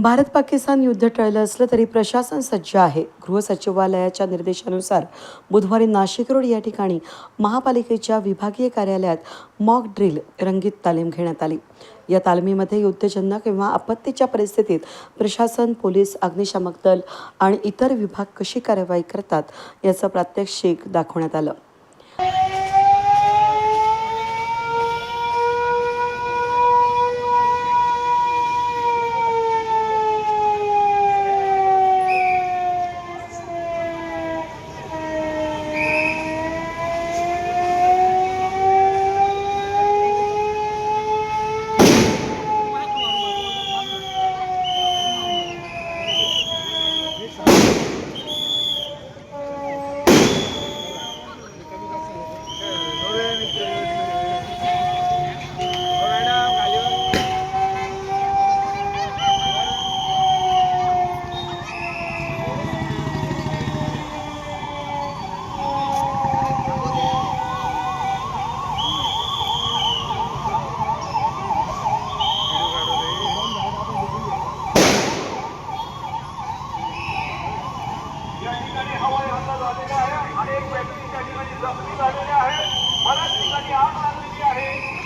भारत पाकिस्तान युद्ध टळलं असलं तरी प्रशासन सज्ज आहे. गृह सचिवालयाच्या निर्देशानुसार बुधवारी नाशिक रोड या ठिकाणी महापालिकेच्या विभागीय कार्यालयात मॉक ड्रिल रंगीत तालीम घेण्यात आली. या तालमीमध्ये युद्धजन्य किंवा आपत्तीच्या परिस्थितीत प्रशासन पोलीस अग्निशामक दल आणि इतर विभाग कशी कार्यवाही करतात याचं प्रात्यक्षिक दाखवण्यात आलं. या ठिकाणी हवाई हल्ला झालेला आहे अनेक व्यक्ती त्या ठिकाणी जखमी झालेले आहेत. बऱ्याच ठिकाणी आग लागलेली आहे.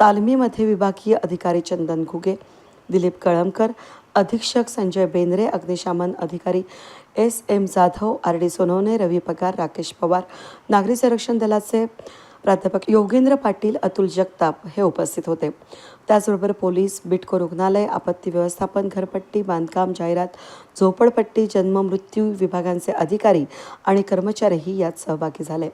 तालमीमध्ये विभागीय अधिकारी चंदन घुगे दिलीप कळमकर अधीक्षक संजय बेंद्रे अग्निशामन अधिकारी S M Jadhav R D Sonawane Ravi Pagar Rakesh Pawar नागरी संरक्षण दलाचे प्राध्यापक योगेंद्र पाटील अतुल जगताप हे उपस्थित होते. त्याचबरोबर पोलीस बिटको रुग्णालय आपत्ती व्यवस्थापन घरपट्टी बांधकाम जाहिरात झोपडपट्टी जन्म मृत्यू विभागांचे अधिकारी आणि कर्मचारीही यात सहभागी झाले.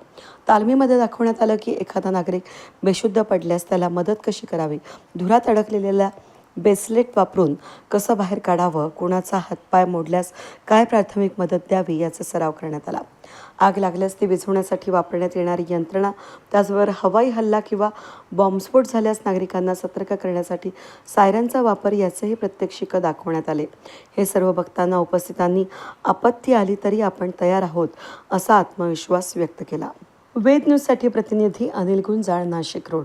तालमीमध्ये दाखवण्यात आलं की एखादा नागरिक बेशुद्ध पडल्यास त्याला मदत कशी करावी? धुरात अडकलेल्या बेसलेट वापरून कसं बाहेर काढावं कुणाचा हातपाय मोडल्यास काय प्राथमिक मदत द्यावी याचा सराव करण्यात आला. आग लागल्यास ती विझवण्यासाठी वापरण्यात येणारी यंत्रणा त्याचबरोबर हवाई हल्ला किंवा बॉम्बस्फोट झाल्यास नागरिकांना सतर्क करण्यासाठी सायरनचा वापर याचेही प्रत्यक्षिक दाखवण्यात आले. हे सर्व बघताना उपस्थितांनी आपत्ती आली तरी आपण तयार आहोत असा आत्मविश्वास व्यक्त केला. वेद न्यूजसाठी प्रतिनिधी अनिल गुंजाळ नाशिक रोड.